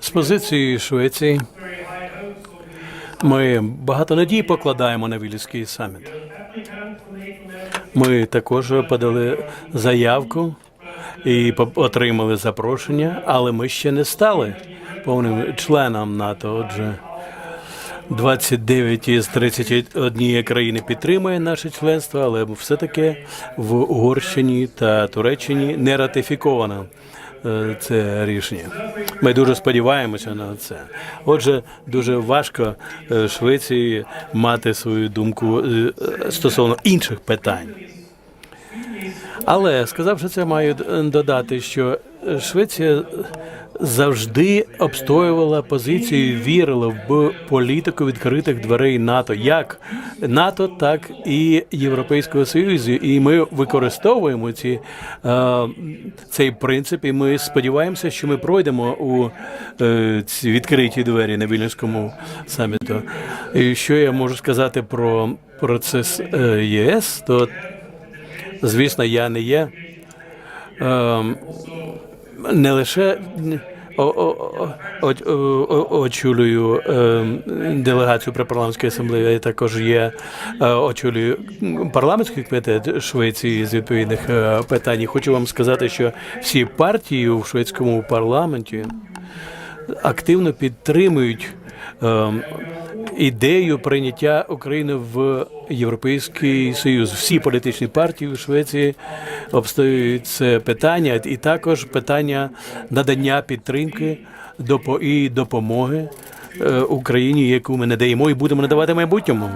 З позиції Швеції ми багато надій покладаємо на Вільський саміт. Ми також подали заявку і отримали запрошення, але ми ще не стали повним членом НАТО. Отже, 29 із 31 країни підтримує наше членство, але все-таки в Угорщині та Туреччині не ратифіковано це рішення. Ми дуже сподіваємося на це. Отже, дуже важко е, Швеції мати свою думку е, стосовно інших питань. Але сказавши це, маю додати, що Швеція завжди обстоювала позицію, вірила в політику відкритих дверей НАТО, як НАТО, так і Європейського Союзу. І ми використовуємо ці, е, цей принцип. І ми сподіваємося, що ми пройдемо у е, ці відкриті двері на Вільнюському саміту. І що я можу сказати про процес е, ЄС, то звісно, я не є ем, не лише очолюю ем, делегацію при парламентській асамблеї, я також є е, очолюю парламентський комітет Швеції з відповідних е, питань. Хочу вам сказати, що всі партії у шведському парламенті активно підтримують ем, ідею прийняття України в Європейський Союз. Всі політичні партії у Швеції обстоюють це питання, і також питання надання підтримки і допомоги е, Україні, яку ми надаємо і будемо надавати майбутньому.